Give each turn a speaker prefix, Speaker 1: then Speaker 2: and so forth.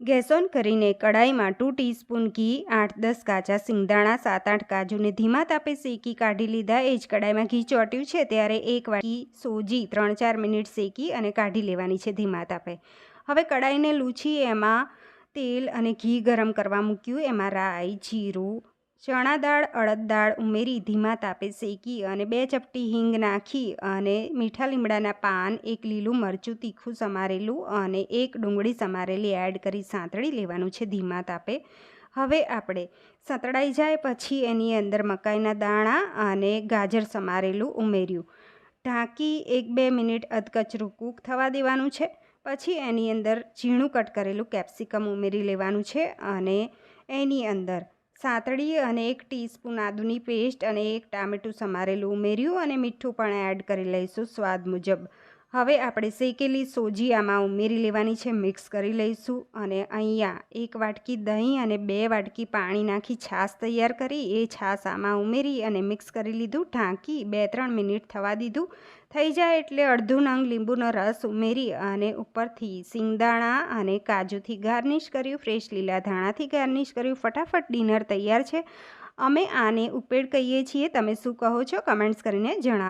Speaker 1: Gas on કરીને કડાઈમાં two teaspoon ઘી, આઠ દસ કાચા સિંગદાણા, સાત આઠ કાજુને ધીમા તાપે શેકી કાઢી લીધા. એ જ કડાઈમાં ઘી ચોટ્યું છે ત્યારે એક વાટકી સોજી ત્રણ ચાર મિનિટ શેકી અને કાઢી લેવાની છે ધીમા તાપે. હવે કડાઈને લૂછી એમાં તેલ અને ઘી ગરમ કરવા મૂક્યું. એમાં રાઈ, જીરું ચણા દાળ, અડદ દાળ ઉમેરી ધીમા તાપે શેકી અને બે ચપટી હિંગ નાખી અને મીઠા લીમડાના પાન, એક લીલું મરચું તીખું સમારેલું અને એક ડુંગળી સમારેલી એડ કરી સાંતળી લેવાનું છે ધીમા તાપે. હવે આપણે સતળાઈ જાય પછી એની અંદર મકાઈના દાણા અને ગાજર સમારેલું ઉમેર્યું. ઢાંકી એક બે મિનિટ અધકચરું કૂક થવા દેવાનું છે. પછી એની અંદર ઝીણું કટ કરેલું કેપ્સિકમ ઉમેરી લેવાનું છે અને એની અંદર સાતળી અને એક ટીસ્પૂન આદુની પેસ્ટ અને એક ટામેટું સમારેલું ઉમેર્યું અને મીઠું પણ એડ કરી લઈશું. સ્વાદ મુજબ હવે આપણે શેકેલી સોજી આમાં ઉમેરી લેવાની છે, મિક્સ કરી લઈશું અને અહીંયા એક વાટકી દહીં અને બે વાટકી પાણી નાખી છાશ તૈયાર કરી, એ છાશ આમાં ઉમેરી અને મિક્સ કરી લીધું, ઢાંકી બે ત્રણ મિનિટ થવા દીધું. થઈ જાય એટલે અડધું નંગ લીંબુનો રસ ઉમેરી અને ઉપરથી સિંગદાણા અને કાજુથી ગાર્નિશ કર્યું, ફ્રેશ લીલા ધાણાથી ગાર્નિશ કર્યું, ફટાફટ ડિનર તૈયાર છે. અમે આને ઉપેડ કહીએ છીએ, તમે શું કહો છો, કમેન્ટ્સ કરીને જણાવો.